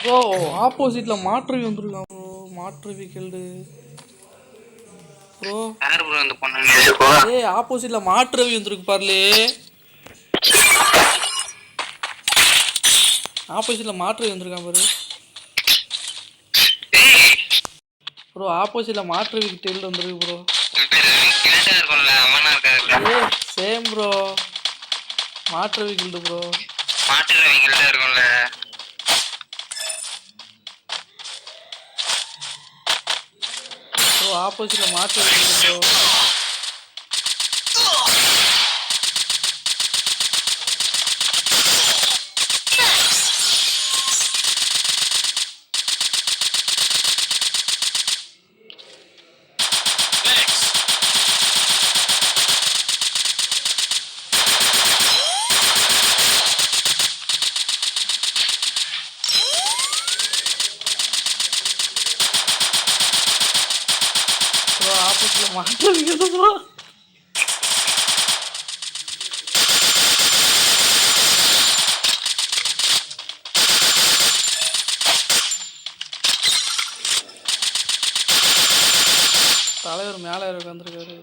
Bro ஆப்போசிட்ல மாற்று வந்துருக்கான் bro மாற்று வீக்கெல்டு ப்ரோ யார் ப்ரோ இந்த பொண்ணு ஏய் ஆப்போசிட்ல மாற்று ரவி வந்திருக்கு பாருலே. ஆப்போசிட்ல மாற்று ரவி வந்திருக்கான் பாரு. ப்ரோ ஆப்போசிட்ல மாற்று வீக்கெல்டு வந்திருக்கு ப்ரோ சேம் ப்ரோ மாற்று வீக்கெல்டு ப்ரோ மாட்டுறவங்கள்ட்ட இருக்கும்ல. ப்ரோ ஆப்போசிட்ல மாற்று வீக்கெல்டு ப்ரோ ஆப்போசிட்ல மாற்று ப்ரோ தலைவர் மேலே உட்காந்துருக்காரு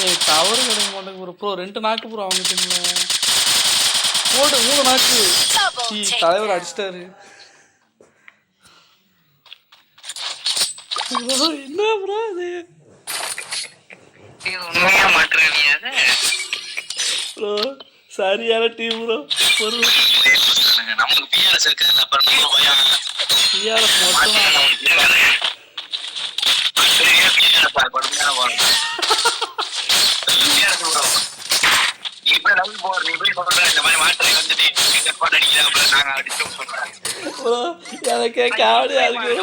ஏய் டவர் கிடைக்க மாட்டேங்குது ப்ரோ ப்ரோ ரெண்டு நாக்கு ப்ரோ அவங்க டீம்ல போடு மூணு நாக்கு. தலைவர் அடிச்சிட்டாரு. என்ன ப்ரோ இது? ப்ரோ சரியான டீம் ப்ரோ ஒரு நமக்கு பிஆர்எஸ் இருக்காதுல்ல அப்புறம் நம்ம பயம். மட்டும் நீ போய் லவ் போற நீ போய் சொல்ற இந்த மாதிரி மாட்டு வந்துட்டு செப்பாட் அடிக்கிறேன் அப்புறம் நாங்க அடிச்சோம் சொல்றேன் ப்ரோ எனக்கே காவடியா இருக்கு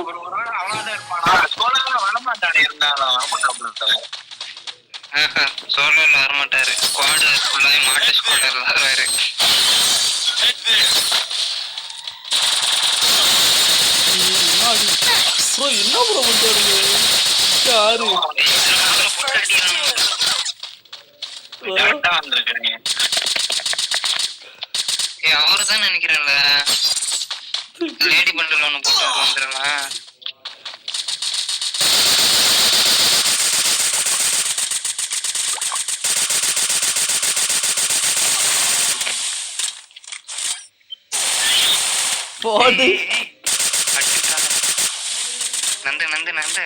சோழர்ல வரமாட்டாரு. ஸ்குவாடு ஃபுல்லாவே மாட்டு ஸ்குவாடர் வருவாரு. ப்ரோ என்ன ப்ரோ யாரு? கரெக்டா தான் நினைக்கிறேன்ல. லேடி பண்டில் ஒண்ணு போட்டு வந்துடலாம் போடு. Nandu Nandu Nandu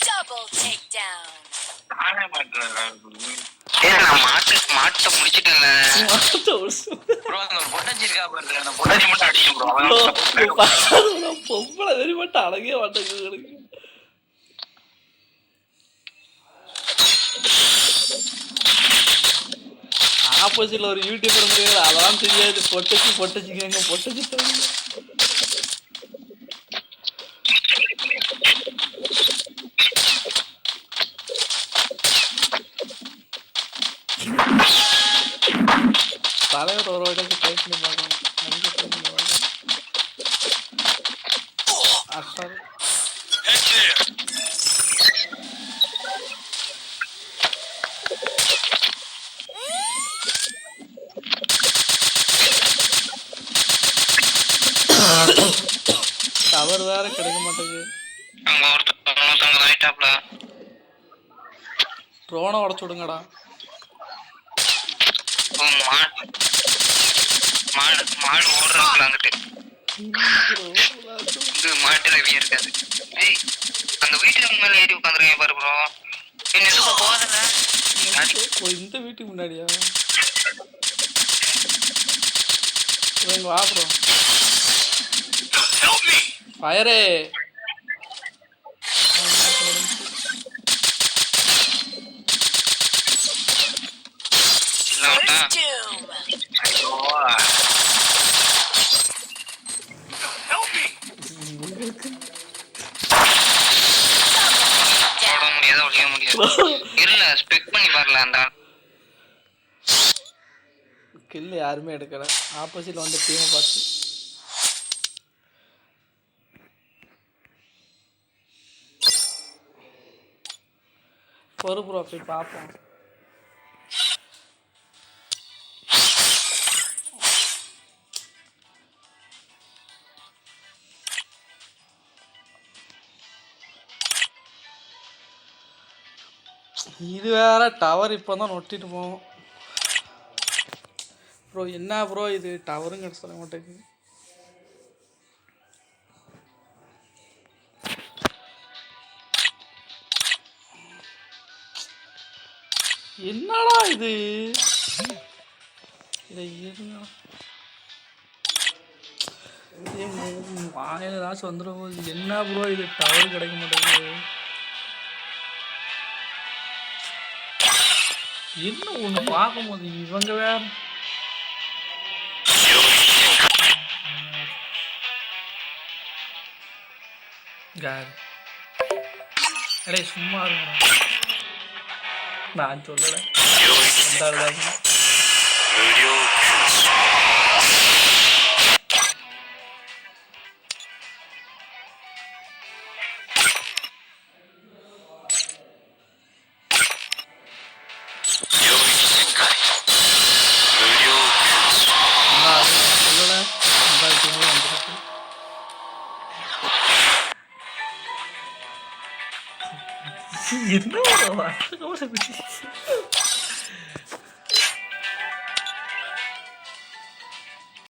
Double takedown. மாட்டு வருஷம் ப்ரோ அந்த ஒரு பொட்டாச்சி இருக்கா பாரு அந்த பொட்டாச்சி மட்டும் அடிக்கும் ப்ரோ ப்ரோ பொம்பளை வெறி மட்டும் அழகே மாட்டேங்குது ஆப்போசிட்ல ஒரு யூடியூபர் இருக்காரு அதெல்லாம் தெரியாது. பொட்டச்சி பொட்டச்சிக்கங்க பொட்டச்சி தவிர தலைவர் ஒரு வாட்டி ட்ரை பண்ணி பார்க்கணும் அதுக்கு try பண்ணி பார்க்கணும் டவர் வேற கிடைக்க மாட்டேங்குது ஒருத்தர் ட்ரோனை உடச்சு விடுங்கடா ஓ மாடு மாடு ஓடுறாங்களா அங்கிட்டு இது மாட்டு ரவியா இருக்காது. ஏய் அந்த வீட்டுக்கு மேல ஏறி உட்காந்துருக்கீங்க பாரு ப்ரோ என்ன எதுவும் போதல இந்த வீட்டுக்கு முன்னாடியா? வா ப்ரோ ஃபயரே இல்ல. ஸ்பெக் பண்ணி வரல அந்த கில் யாருமே எடுக்கல. ஆப்போசிட்ல வந்து டீம் பார்த்து. பொறு ப்ரோ போய் பார்ப்போம். இது வேற டவர் இப்போ தான் நொட்டிட்டு போவோம். ப்ரோ என்ன ப்ரோ இது? டவரும் சொல்ல மாட்டேங்குது. என்னடா இது? இதை இருங்க. வாயில ஏதாச்சும் வந்துடும் போது என்ன ப்ரோ இது? டவர் கிடைக்க மாட்டேங்குது. என்ன ஒன்று பார்க்கும்போது இவங்க வேற? கார் அடே சும்மா இருங்கடா. நான் சொல்லலை. என்ன ஒரு வார்த்தை கூட